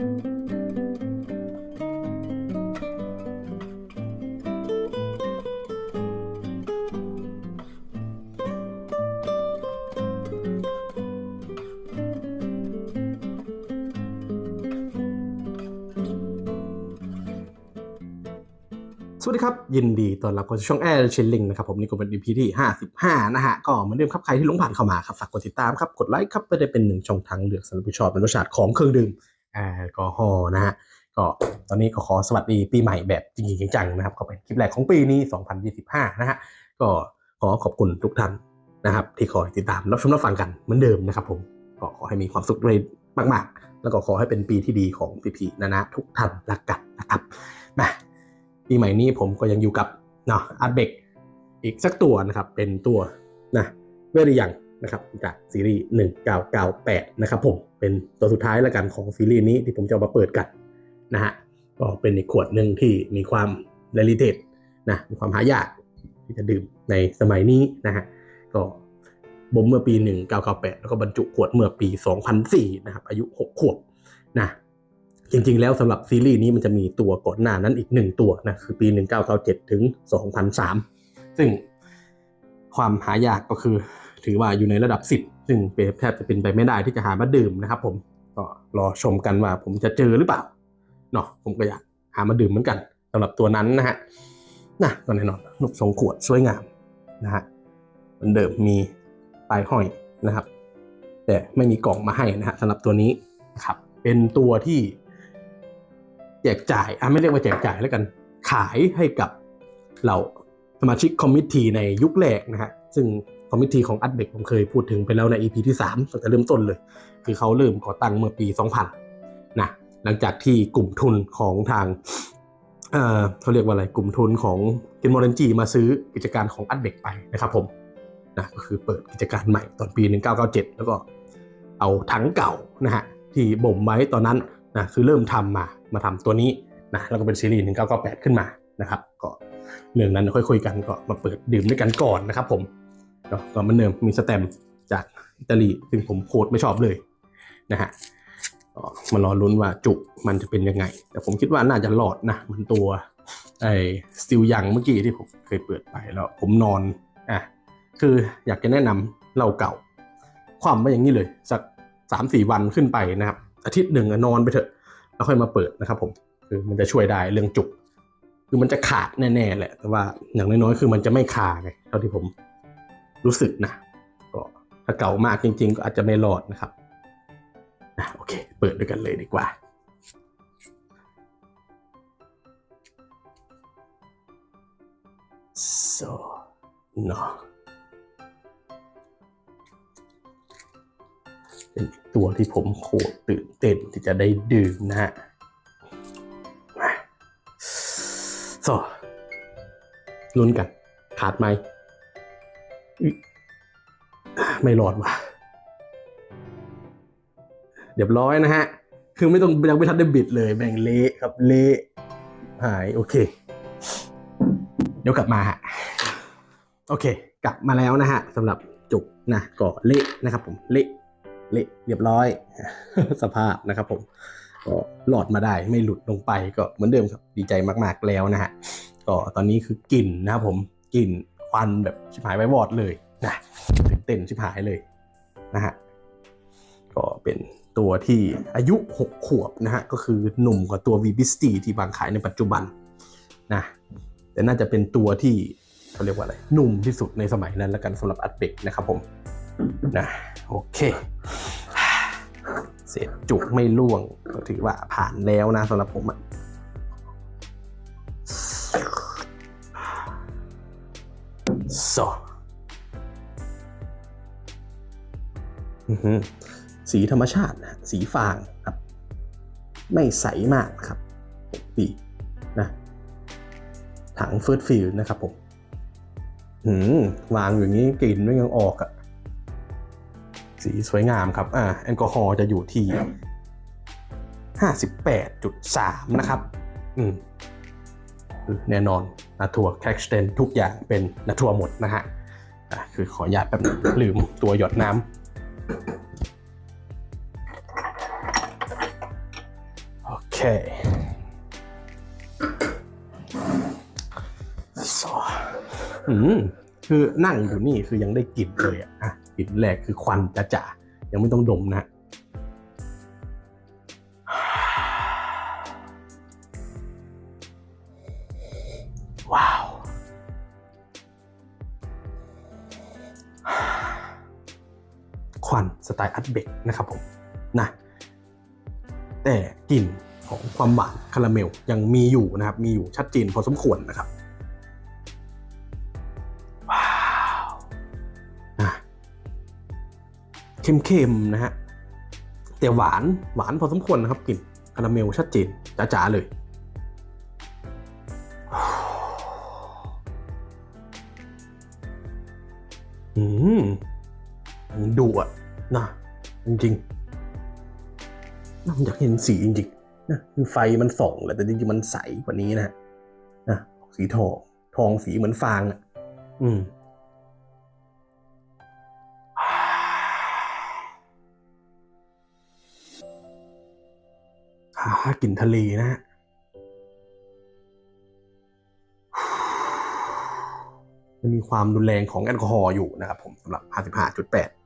สวัสดีครับ ยินดีต้อนรับเข้าสู่ช่องแอร์เชลลิงนะครับผมนี่ก็เป็น EP ที่ 55 นะฮะ ก็เหมือนเดิมครับ ใครที่ลงผ่านเข้ามาครับ ฝากกดติดตามครับ กดไลค์ครับเพื่อได้เป็นหนึ่งช่องทางเลือกสำหรับผู้ชอบเป็นรสชาติของเครื่องดื่ม แอลกอฮอล์นะฮะก็ตอนนี้ก็ขอสวัสดีปีใหม่แบบจริงๆจังๆนะครับ ก็เป็นคลิปแรกของปีนี้ 2025 นะฮะก็ขอขอบคุณทุกท่านนะครับ ที่คอยติดตามรับชมรับฟังกันเหมือนเดิมนะครับผมก็ขอให้มีความสุขเลยมาก ๆ แล้วก็ขอให้เป็นปีที่ดีของพี่ๆนะนะทุกท่านละกันนะครับมาปีใหม่นี้ผมก็ยังอยู่กับเนาะอาร์เบกอีกสักตัวนะครับ เป็นตัวนะเวรียังนะครับจากซีรีส์1998 นะครับผม เป็นตัวสุดท้ายแล้วกันของซีรีส์นี้ที่ผมจะมาเปิดกันนะฮะก็เป็นอีกขวดหนึ่งที่มีความเรลิเทตนะมีความหายากที่จะดื่มในสมัยนี้นะฮะก็บ่มเมื่อปี 1998 แล้วก็บรรจุขวดเมื่อปี 2004 นะครับ อายุ 6 ขวบนะจริงๆ แล้วสำหรับซีรีส์นี้มันจะมีตัวก่อนหน้านั้นอีกหนึ่งตัวนะคือปี 1997 ถึง 2003 ซึ่งความหายากก็คือ ถือว่าอยู่ในระดับ 10 ซึ่งแทบจะเป็นไปไม่ได้ที่จะหามาดื่มนะครับ ผมก็รอชมกันว่าผมจะเจอหรือเปล่าเนาะผมก็อยากหามาดื่มเหมือนกันสำหรับตัวนั้นนะฮะนะก็แน่นอนนุกทรงขวดสวยงามนะฮะเหมือนเดิมมีปลายห้อยนะครับ แต่ไม่มีกล่องมาให้นะฮะสำหรับตัวนี้ครับ เป็นตัวที่แจกจ่ายอะไม่เรียกว่าแจกจ่ายแล้วกัน ขายให้กับเราสมาชิกคอมมิชทีในยุคแรกนะฮะซึ่ง คอมมิชทีของอัดเบกผมเคยพูดถึงไปแล้วใน EP ที่3ตั้งแต่เริ่มต้นเลย คือเขาเริ่มก่อตั้งเมื่อปี 2000 นะหลังจากที่กลุ่มทุนของทางเอ่อเขาเรียกว่าอะไรกลุ่มทุนของกินมอร์จีมาซื้อกิจการของอัดเบกไปนะครับผมนะก็คือเปิดกิจการใหม่ตอนปี 1997 แล้วก็เอาถังเก่านะฮะที่บ่มไว้ตอนนั้นนะคือเริ่มทำมามาทำตัวนี้นะแล้วก็เป็นซีรีส์ 1998 ขึ้นมานะครับ ก็เรื่องนั้นค่อยคุยกันก็มาเปิดดื่มด้วยกันก่อนนะครับผม เนาะก็เหมันเดิมมีสแตมจากอิตาลีซึ่งผมโคตรไม่ชอบเลยนะฮะก็มารอลุ้นว่าจุกมันจะเป็นยังไง แต่ผมคิดว่าน่าจะหลอดนะเหมันตัวไอ้สติลยังเมื่อกี้ที่ผมเคยเปิดไปแล้วผมนอนอะคืออยากจะแนะนำเหล้าเก่า ความไว้อย่างนี้เลย สักสามสี่วันขึ้นไปนะครับ อาทิตย์หนึ่งนอนไปเถอะ แล้วค่อยมาเปิดนะครับผมคือมันจะช่วยได้เรื่องจุก คือมันจะขาดแน่ๆแหละ แต่ว่าอย่างน้อยๆคือมันจะไม่คาไงเท่าที่ผม รู้สึกนะก็ถ้าเก่ามากจริง ๆ ก็อาจจะไม่รอดนะครับอะโอเค เปิดด้วยกันเลยดีกว่า so เนาะเป็นตัวที่ผมโคตรตื่นเต้นที่จะได้ดื่มนะฮะโซลุ้นกัน ขาดไหม ไม่รอดว่ะเรียบร้อยนะฮะ คือไม่ต้องยังไม่ทันได้บิดเลยแบ่งเละครับเละหายโอเค เดี๋ยวกลับมาฮะโอเค กลับมาแล้วนะฮะสำหรับจุกนะก็เละนะครับผมเละเละเรียบร้อย สภาพนะครับผมก็หลอดมาได้ไม่หลุดลงไปก็เหมือนเดิมครับดีใจมากๆแล้วนะฮะก็ตอนนี้คือกลิ่นนะครับผมกลิ่น ควันแบบชิบหายไว้วอดเลยนะตื่นเต้นชิบหายเลยนะฮะก็เป็นตัวที่อายุ 6 ขวบนะฮะก็คือหนุ่มกว่าตัว v b ิสตีที่วางขายในปัจจุบันนะแต่น่าจะเป็นตัวที่เขาเรียกว่าอะไรหนุ่มที่สุดในสมัยนั้นแล้วกันสำหรับอัดเบกนะครับผมนะโอเค เสร็จจุกไม่ล่วงก็ถือว่าผ่านแล้วนะสำหรับผมอะ สออื้อหือสีธรรมชาตินะสีฟางครับ ไม่ใสมากครับปีนะถังเฟิร์สฟิลนะครับผมหืมวางอย่างนี้กลิ่นไม่ยังออกอะสีสวยงามครับ อ่า แอลกอฮอล์จะอยู่ที่ 58.3 นะครับ อืมคือแน่นอน นาทัวแคคเตนทุกอย่างเป็นนาทัวหมดนะฮะคือขออนุญาตแป๊บลืมตัวหยดน้ำโอเคสออืมคือนั่งอยู่นี่คือยังได้กลิ่นเลยอะอะกลิ่นแรกคือควันจะจ่าๆยังไม่ต้องดมนะ เบกนะครับผมนะแต่กลิ่นของความหวานคาราเมลยังมีอยู่นะครับ มีอยู่ชัดเจนพอสมควรนะครับว้าวนะเข้มๆนะฮะแต่หวานหวานพอสมควรนะครับกลิ่นคาราเมลชัดเจนจ๋าๆเลย ริงๆน่าอยากเห็นสีจริงๆนะคือไฟมันส่องแหละแต่จริงๆมันใสกว่านี้นะนะสีทองทองสีเหมือนฟางอะ อืมอ่ากลิ่นทะเลนะฮะมันมีความรุนแรงของแอลกอฮอล์อยู่นะครับผมสำหรับ 55.8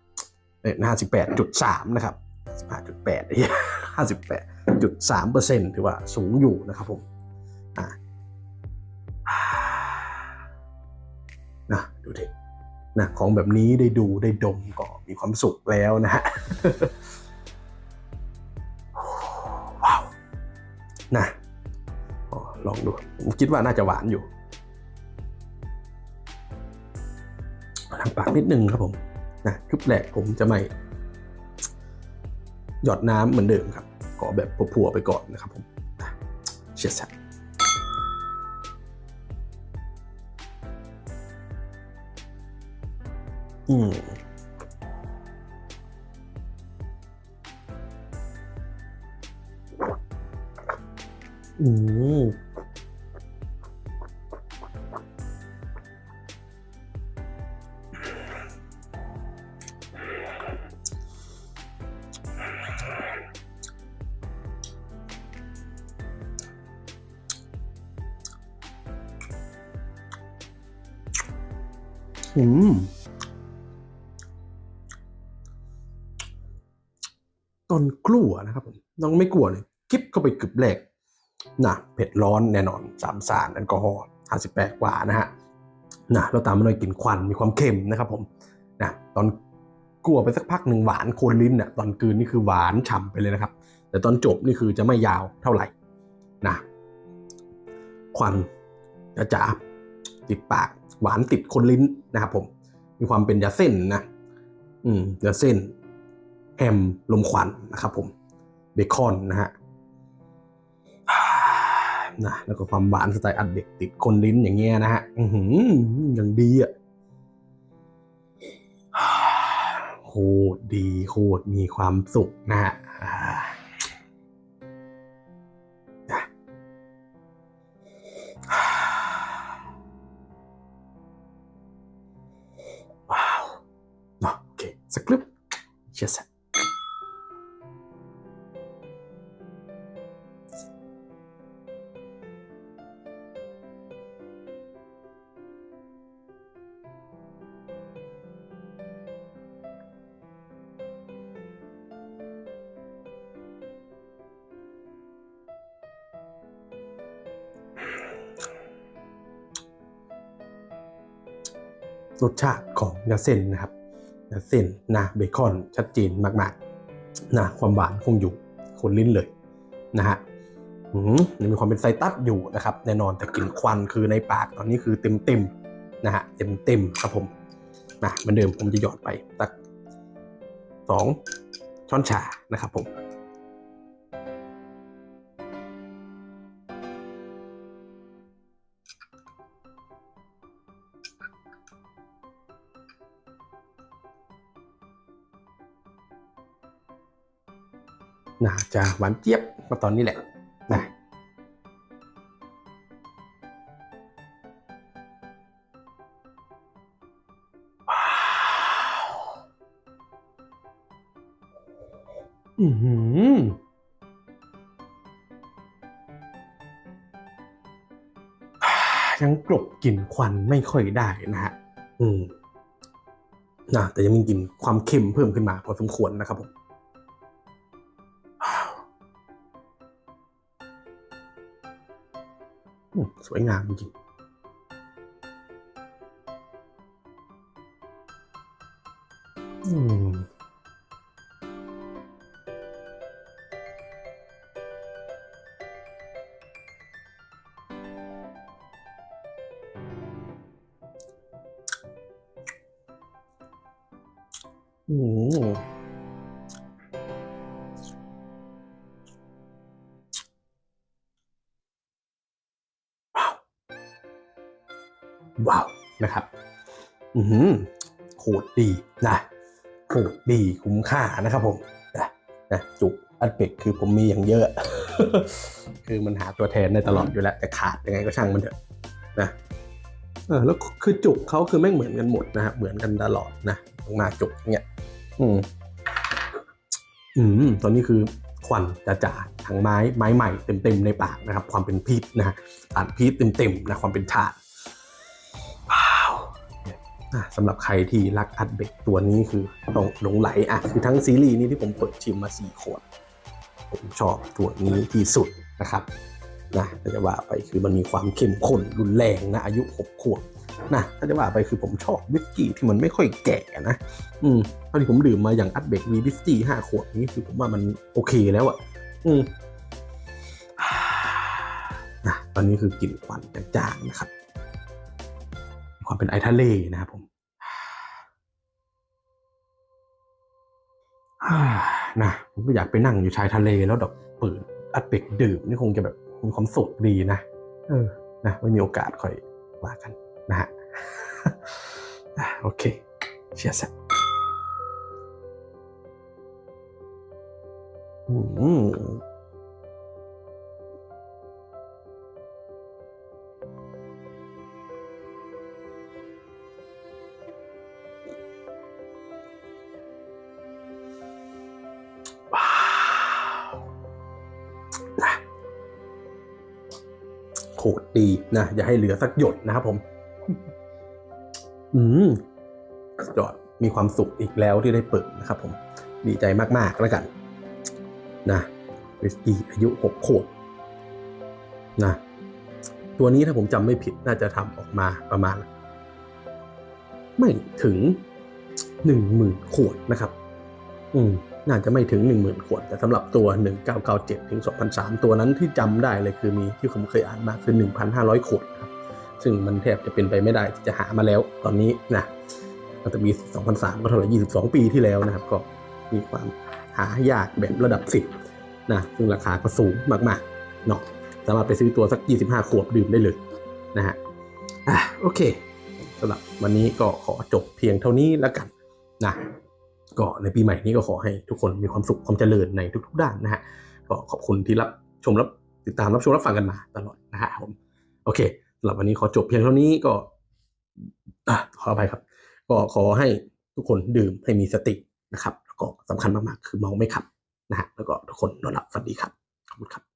เอ้ย58.3นะครับ55.8ไอ้เหี้ย58.3เปอร์เซ็นต์ถือว่าสูงอยู่นะครับผมอ่านะดูดินะของแบบนี้ได้ดูได้ดมก็มีความสุขแล้วนะฮะว้าวนะอลองดูผมคิดว่าน่าจะหวานอยู่ทางปากนิดนึงครับผม นะคลิปแรกผมจะไม่ หยอดน้ำเหมือนเดิมครับ ขอแบบผัวๆไปก่อนนะครับผมเชียร์สัอืมอืม อืมตอนกลัวนะครับผมน้องไม่กลัวเลยกิ๊บเข้าไปกึบแรกนะเผ็ดร้อนแน่นอนสามสารแอลกอฮอล์ห้าสิบแปดกว่านะฮะนะแล้วตามมาด้วยกลิ่นควันมีความเค็มนะครับผมนะตอนกลัวไปสักพักหนึ่งหวานโคนลิ้นอะตอนกืนนี่คือหวานฉ่ำไปเลยนะครับ แต่ตอนจบนี่คือจะไม่ยาวเท่าไหร่นะควันจะจ๋าติดปาก หวานติดคนลิ้นนะครับผม มีความเป็นยาเส้นนะ อืมยาเส้น แฮมลมควันนะครับผม เบคอนนะฮะนะแล้วก็ความหวานสไตล์อัดเด็กติดคนลิ้นอย่างเงี้ยนะฮะ อือหืออย่างดีอะโคตรดีโคตรมีความสุขนะฮะ รสชาติของยาเส้นนะครับยาเส้นนะเบคอนชัดเจนมากๆนะความหวานคงอยู่คนลิ้นเลยนะฮะอืมยังมีความเป็นไซตัสอยู่นะครับ แน่นอนแต่กลิ่นควันคือในปากตอนนี้คือเต็มเต็มๆนะฮะเต็มเต็มๆครับผมนะเหมือนเดิมผมจะหยอดไปสักสองช้อนชานะครับผม นะจะหวานเจี๊ยบมาตอนนี้แหละนะอืยังกลบกลิ่นควันไม่ค่อยได้นะฮะ อืมนะแต่ยังมีกลิ่นความเค็มเพิ่มขึ้นมาพอสมควรนะครับผม สวยงามจริงอืม นะครับอือหือโคตรดีนะโคตรดีคุ้มค่านะครับผมนะนะจุกอันเป็กคือผมมีอย่างเยอะ คือมันหาตัวแทนได้ตลอดอยู่แล้วแต่ขาดยังไงก็ช่างมันเถอะนะเออแล้วคือจุกเขาคือแม่เหมือนกันหมดนะฮะเหมือนกันตลอดนะมาจุกอย่างเงี้ยอืมอืมตอนนี้คือควันจะจ่าทางไม้ไม้ใหม่เต็มๆในปากนะครับ ความเป็นพีชนะฮะอ่านพีชเต็มๆนะความเป็นถาด สำหรับใครที่รักอัดเบกตัวนี้คือต้องหลงไหลอะคือทั้งซีรีส์นี้ที่ผมเปิดชิมมาสี่ขวดผมชอบตัวนี้ที่สุดนะครับนะถ้าจะว่าไปคือมันมีความเข้มข้นรุนแรงนะอายุหกขวบนะถ้าจะว่าไปคือผมชอบวิสกี้ที่มันไม่ค่อยแก่นะอืมตอนที่ผมดื่มมาอย่างอัดเบกวีบิสตี้ห้าขวดนี้คือผมว่ามันโอเคแล้วอะ่ะ อืมนะตอนนี้คือกลิ่นควันจางๆนะครับ ความเป็นไอทะเลนะครับผมนะผมก็อยากไปนั่งอยู่ชายทะเลแล้วแบบเปิดอัดเบกดื่มนี่คงจะแบบมีความสุขดีนะเออนะไม่มีโอกาสค่อยว่ากันนะฮะโอเคเชียร์สัอืม ดีนะอย่าให้เหลือสักหยดนะครับผม อืมสุดยอดมีความสุขอีกแล้วที่ได้เปิดนะครับผม ดีใจมากๆแล้วกัน นะวิสกี้อายุหกขวบนะตัวนี้ถ้าผมจำไม่ผิดน่าจะทำออกมาประมาณ ไม่ถึงหนึ่งหมื่นขวดนะครับ อืม น่าจะไม่ถึงหนึ่งหมื่นขวด แต่สำหรับตัวหนึ่งเก้าเก้าเจ็ดถึงสองพันสามตัวนั้นที่จำได้เลยคือมีที่ผมเคยอ่านมาคือหนึ่งพันห้าร้อยขวดครับ ซึ่งมันแทบจะเป็นไปไม่ได้ที่จะหามาแล้วตอนนี้นะตั้งแต่ปี 2003 ก็เท่าไหร่22 ปีที่แล้วนะครับ ก็มีความหายากแบบระดับ 10 นะ ซึ่งราคาก็สูงมากๆเนาะ สามารถไปซื้อตัวสัก 25 ขวบดื่มได้เลยนะฮะ อะโอเคสำหรับวันนี้ก็ขอจบเพียงเท่านี้แล้วกันนะ ก็ในปีใหม่นี้ก็ขอให้ทุกคนมีความสุขความเจริญในทุก ๆ ด้านนะฮะก็ขอบคุณที่รับชมรับติดตามรับชมรับฟังกันมาตลอดนะฮะผมโอเคสำหรับวันนี้ขอจบเพียงเท่านี้ก็อะขออภัยครับ ก็ขอให้ทุกคนดื่มให้มีสตินะครับแล้วก็สำคัญมากๆคือเมาไม่ขับนะฮะแล้วก็ทุกคนนอนหลับฝันดีครับขอบคุณครับ